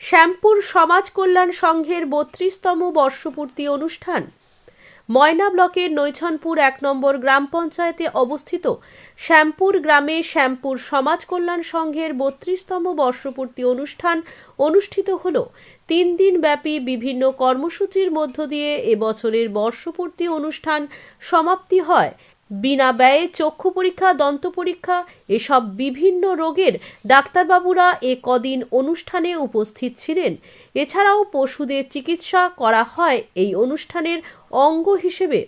শ্যামপুর সমাজ কল্যাণ সংঘের বত্রিশতম বর্ষপূর্তি অনুষ্ঠান। ময়না ব্লকের নৈছনপুর এক নম্বর গ্রাম পঞ্চায়েতে অবস্থিত শ্যামপুর গ্রামে শ্যামপুর সমাজ কল্যাণ সংঘের বত্রিশতম বর্ষপূর্তি অনুষ্ঠান অনুষ্ঠিত হল। তিন দিন ব্যাপী বিভিন্ন কর্মসূচির মধ্য দিয়ে এবছরের বর্ষপূর্তি অনুষ্ঠান সমাপ্তি হয়। বিনা ব্যয়ে চক্ষু পরীক্ষা, দন্ত পরীক্ষা, এসব বিভিন্ন রোগের ডাক্তারবাবুরা এ কদিন অনুষ্ঠানে উপস্থিত ছিলেন। এছাড়াও পশুদের চিকিৎসা করা হয় এই অনুষ্ঠানের অঙ্গ হিসেবে।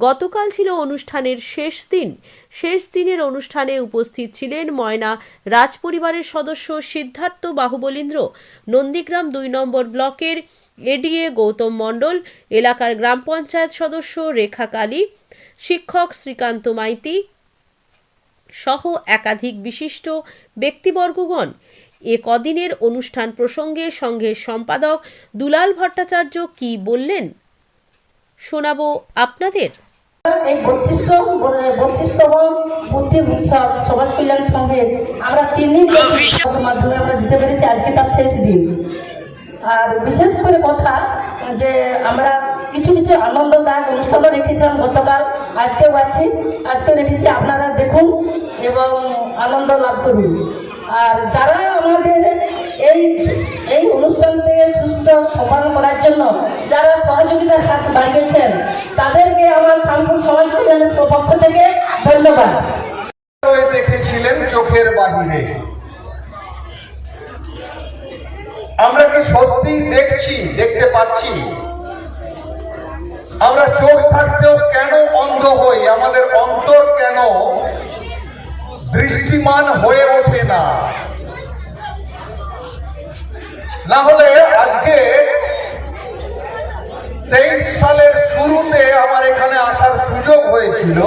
গতকাল ছিল অনুষ্ঠানের শেষ দিন। শেষ দিনের অনুষ্ঠানে উপস্থিত ছিলেন ময়না রাজপরিবারের সদস্য সিদ্ধার্থ বাহুবলীন্দ্র। নন্দীগ্রাম দুই নম্বর ব্লকের এডিএ গৌতম মণ্ডল, এলাকার গ্রাম পঞ্চায়েত সদস্য রেখা কালী শিক্ষক শ্রীকান্ত মাইতি সহ একাধিক বিশিষ্ট ব্যক্তিবর্গগণ এ কদিনের অনুষ্ঠান প্রসঙ্গে সংঘের সম্পাদক দুলাল ভট্টাচার্য কি বললেন? শোনাবো আপনাদের। এই বত্রিশতম বত্রিশতম বুদ্ধি উৎসব সমাজ কল্যাণ সংঘের আমরা তিন দিন মাধ্যমে আমরা দিতে পেরেছি আজকে তার শেষ দিন। আর বিশেষ করে কথা যে আমরা কিছু কিছু আনন্দদায়ক অনুষ্ঠানও রেখেছিলাম গতকাল, আজকেও আছি। আজকে রেখেছি, আপনারা দেখুন এবং আনন্দ লাভ করুন। আর যারা আমাদের এই এই অনুষ্ঠানকে সুস্থ সফল করার জন্য যারা সহযোগিতার হাত বাড়িয়েছেন, তাদেরকে আমার শামপুর সমাজ কল্যাণের পক্ষ থেকে ধন্যবাদ। দেখেছিলেন চোখের বাহিরে। আমরা কি সত্যি দেখছি, দেখতে পাচ্ছি? আমরা চোখ থাকতেও কেন অন্ধ হই? আমাদের অন্তর কেন দৃষ্টিমান হয়ে ওঠে না? না হলে আজকে তেইশ সালের শুরুতে আমার এখানে আসার সুযোগ হয়েছিল।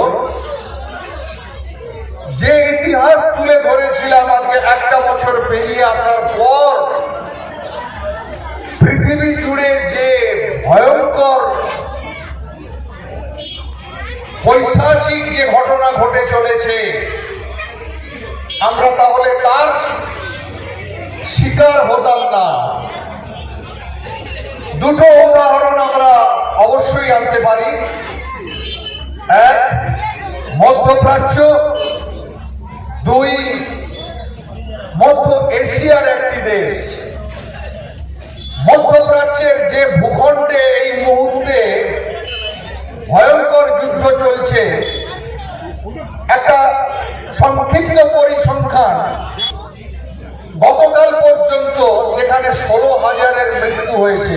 যে ইতিহাস তুলে ধরেছিলাম আজকে একটা বছর পেরিয়ে আসার পর পৈশাচিক যে ঘটনা ঘটে চলেছে, আমরা তাহলে তার শিকার হতাম না। দুটো উদাহরণ আমরা অবশ্যই আনতে পারি। এক, মধ্যপ্রাচ্য। দুই, মধ্য এশিয়ার একটি দেশ। মধ্যপ্রাচ্যের যে ভূখণ্ডে এই মুহূর্তে ভয়ঙ্কর যুদ্ধ চলছে একটা সংক্ষিপ্ত পরিসংখ্যান। গতকাল পর্যন্ত সেখানে ষোলো হাজারের মৃত্যু হয়েছে।